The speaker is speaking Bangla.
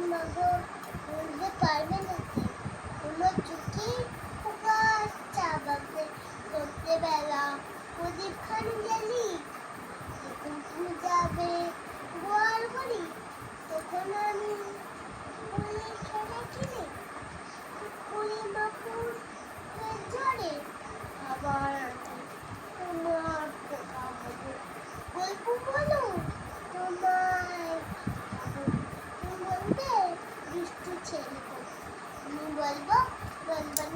আমাকে বলতে পারবে ছেড়ে দেবো বলব বলব